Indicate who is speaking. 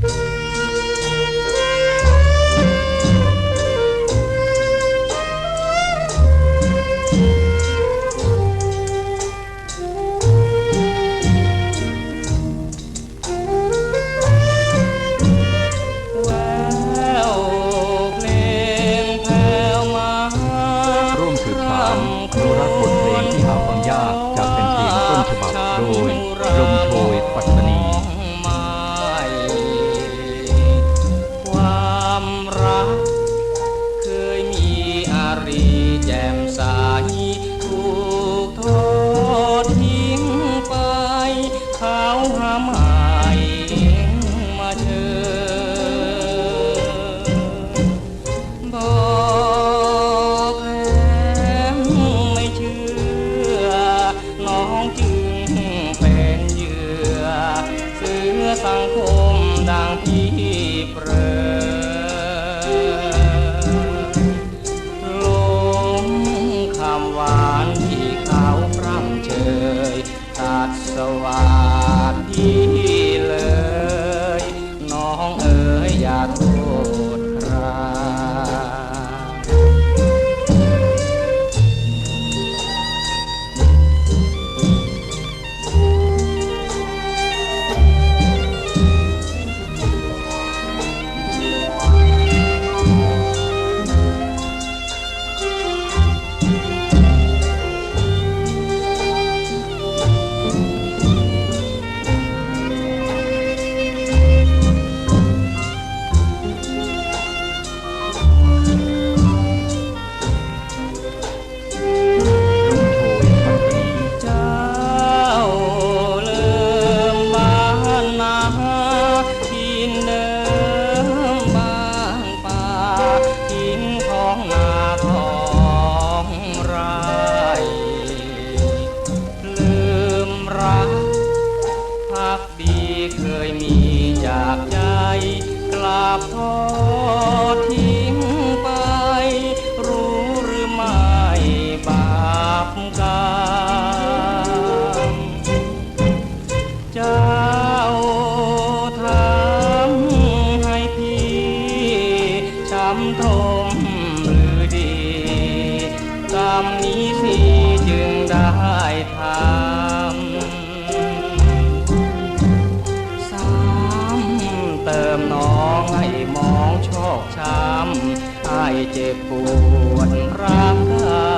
Speaker 1: แรี
Speaker 2: แจ่
Speaker 1: มใสถูกทอดทิ้งไป เขาหาหมายมาเชิญบอกแล้วไม่เชื่อ น้องจึงเป็นเหยื่อ เสือสังคมดังพี่เปรอ ตัดส
Speaker 2: มี
Speaker 1: จากใจกลับทอทิ้งไป รู้หรือไม่บาปกรรมเจ้าทำให้พี่ช้ำทมหรือดี กรรมนี้สิจึงได้ทำ มองชอกช้ำไอเจ็บปวดรักษา